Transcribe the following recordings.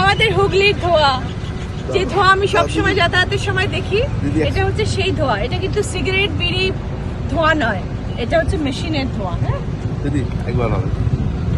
আমাদের হুগলির ধোয়া। যে ধোয়া আমি সবসময় যাতায়াতের সময় দেখি এটা হচ্ছে সেই ধোয়া। এটা কিন্তু সিগারেট বিড়ি ধোয়া নয়। এটা হচ্ছে মেশিনের ধোয়া হ্যাঁ? একবার হবে।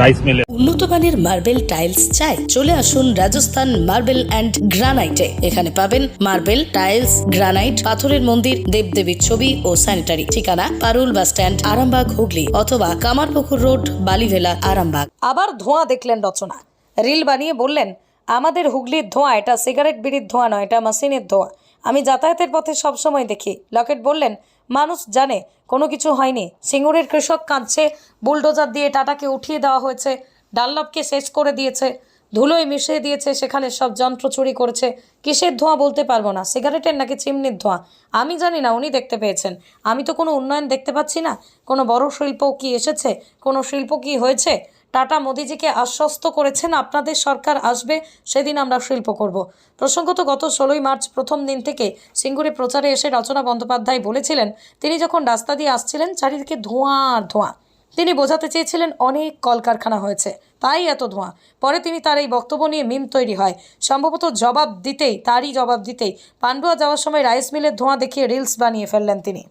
রাইস মিলে। উন্নত মানের মার্বেল টাইলস চাই। চলে আসুন রাজস্থান মার্বেল অ্যান্ড গ্রানাইটে। এখানে পাবেন মার্বেল টাইলস গ্রানাইট পাথরের মন্দির দেবদেবীর ছবি ও স্যানিটারি। ঠিকানা পারুল বাস স্ট্যান্ড আরামবাগ হুগলি অথবা কামারপুকুর রোড বালিভেলা আরামবাগ। আবার ধোঁয়া দেখলেন রচনা। রিল বানিয়ে বললেন, আমাদের হুগলির ধোঁয়া, এটা সিগারেট বিড়ির ধোঁয়া নয়, এটা মেশিনের ধোঁয়া। আমি যাতায়াতের পথে সবসময় দেখি। লকেট বললেন, মানুষ জানে, কোনো কিছু হয়নি। সিঙ্গুরের কৃষক কাঁদছে, বুলডোজার দিয়ে টাটাকে উঠিয়ে দেওয়া হয়েছে ডাল্লভকে শেষ করে দিয়েছে, ধুলোয় মিশিয়ে দিয়েছে, সেখানে সব যন্ত্র চুরি করেছে। কিসের ধোঁয়া বলতে পারব না, সিগারেটের নাকি চিমনির ধোঁয়া? আমি জানি না, উনি দেখতে পেয়েছেন। আমি তো কোনো উন্নয়ন দেখতে পাচ্ছি না। কোনো বড় শিল্প কি এসেছে? কোনো শিল্প কি হয়েছে? টাটা মোদিজিকে আশ্বস্ত করেছেন, আপনাদের সরকার আসবে, সেদিন আমরা শিল্প করব। প্রসঙ্গত গত ষোলোই মার্চ প্রথম দিন থেকে সিঙ্গুরে প্রচারে এসে রচনা বন্দ্যোপাধ্যায় বলেছিলেন, তিনি যখন রাস্তা দিয়ে আসছিলেন, চারিদিকে ধোঁয়া আর ধোঁয়া। তিনি বোঝাতে চেয়েছিলেন, অনেক কলকারখানা হয়েছে, তাই এত ধোঁয়া। পরে তিনি তার এই বক্তব্য নিয়ে মিম তৈরি হয়। সম্ভবত জবাব দিতেই, তারই জবাব দিতেই পান্ডুয়া যাওয়ার সময় রাইস মিলের ধোঁয়া দেখিয়ে রিলস বানিয়ে ফেললেন তিনি।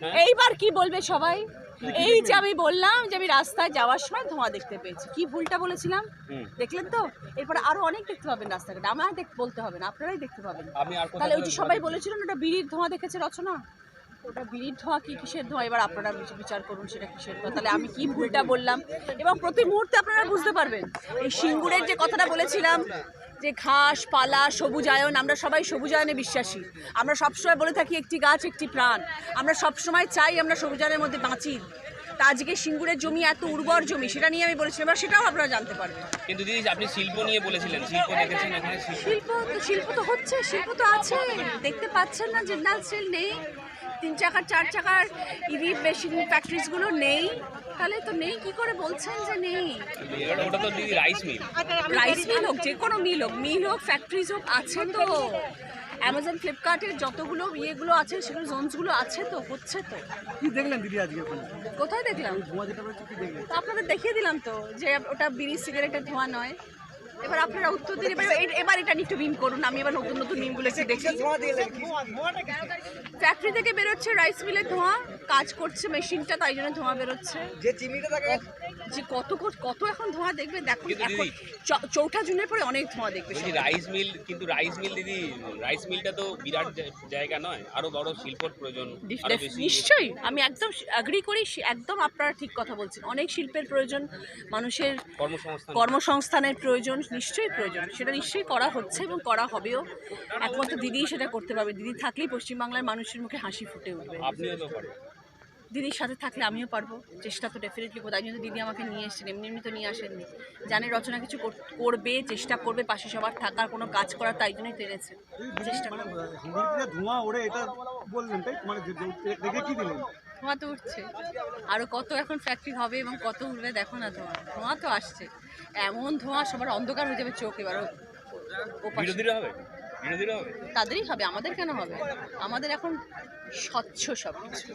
এইবার কি বলবে সবাই? এই যে আমি বললাম যে আমি রাস্তায় যাওয়ার সময় ধোঁয়া দেখতে পেয়েছি। কি ভুলটা বলেছিলাম? দেখলেন তো? এরপরে আরও অনেক দেখতে পাবেন রাস্তাঘাটে। আমার দেখ বলতে হবে না আপনারাই দেখতে পাবেন। আমি আর কোথাও তাহলে ওই যে সবাই বলেছিলেন ওটা বিড়ির ধোঁয়া দেখেছে রচনা? ওটা বিড়ির ধোঁয়া কি কিসের ধোঁয়া? এবার আপনারা বিচ- বিচার করুন সেটা কিসের ধোঁয়া। তাহলে আমি কি ভুলটা বললাম? এবং প্রতি মুহূর্তে আপনারা বুঝতে পারবেন। এই সিঙ্গুরের যে কথাটা বলেছিলাম যে ঘাস পালা সবুজায়ন আমরা সবাই সবুজায়নে বিশ্বাসী। আমরা সবসময় বলে থাকি একটি গাছ একটি প্রাণ। আমরা সবসময় চাই আমরা সবুজায়নের মধ্যে বাঁচি। তা আজকে সিঙ্গুরের জমি এত উর্বর জমি সেটা নিয়ে আমি বলেছিলাম এবার সেটাও আপনারা জানতে পারবেন। কিন্তু দিদি আপনি শিল্প নিয়ে বলেছিলেন শিল্প দেখেছেন এখানে শিল্প? তো শিল্প তো হচ্ছে শিল্প তো আছে। দেখতে পাচ্ছেন না জিন্দাল স্টিল নেই। তিন চাকার চার চাকার ইভি মেশিন ফ্যাক্টরিজগুলো নেই। তাহলে তো নেই কি করে বলছেন যে নেই? ওটা তো দিদি রাইস মিল রাইস মিল হোক যে কোনো মিল হোক মিল হোক ফ্যাক্টরিজ হোক আছে তো। অ্যামাজন ফ্লিপকার্টের যতগুলো ইয়েগুলো আছে সেগুলো জোনসগুলো আছে তো হচ্ছে তো। কি দেখলেন দিদি আজকে কোথায় দেখলাম? তো আপনাদের দেখিয়ে দিলাম তো যে ওটা বিড়ি সিগারেটের ধোঁয়া নয়। এবার আপনারা উত্তর দিন এবার এবার এটা নিয়ে একটু মিম করুন আমি এবার নতুন নতুন মিমগুলো একটু দেখি। ফ্যাক্টরি থেকে বেরোচ্ছে রাইস মিলের ধোঁয়া। কাজ করছে মেশিনটা তাই জন্য ধোঁয়া বেরোচ্ছে। যে চিমনিটা থাকে যে কত কত- এখন ধোঁয়া দেখবে? দেখো এখন চৌঠা জুনের পরে অনেক ধোঁয়া দেখবে রাইস মিল কিন্তু রাইস মিল দিদি রাইস মিলটা তো বিরাট জায়গা নয় আরও বড় শিল্পর প্রয়োজন নিশ্চয়ই আমি একদম অ্যাগ্রি করি সে- একদম আপনারা ঠিক কথা বলছেন। অনেক শিল্পের প্রয়োজন মানুষের কর্মসংস্থান। কর্মসংস্থানের প্রয়োজন নিশ্চয়ই প্রয়োজন। সেটা নিশ্চয়ই করা হচ্ছে এবং করা হবেও। একমাত্র দিদিই সেটা করতে পারবে। দিদি থাকলেই পশ্চিমবাংলার মানুষের মুখে হাসি ফুটে উঠবে। আপনিও তো পারেন দিদির সাথে থাকলে আমিও পারব। চেষ্টা তো ডেফিনেটলি তাই জন্য দিদি আমাকে নিয়ে এসেছেন। এমনি এমনি তো নিয়ে আসেননি। জানে রচনা কিছু কর- করবে চেষ্টা করবে পাশে সবার থাকার কোনো কাজ করার তাই জন্যই পেরেছে চেষ্টা করবে। ধোঁয়া ওড়ে এটা বললেন তাই মানে যে- যে- দেখে কি দিলেন? ধোঁয়া তো উঠছে। আরও কত এখন ফ্যাক্টরি হবে এবং কত উঠবে দেখো না ধোঁয়া। ধোঁয়া তো আসছে। এমন ধোঁয়া সবার অন্ধকার হয়ে যাবে চোখ এবার হবে? তাদেরই হবে আমাদের কেন হবে? আমাদের এখন স্বচ্ছ সব কিছু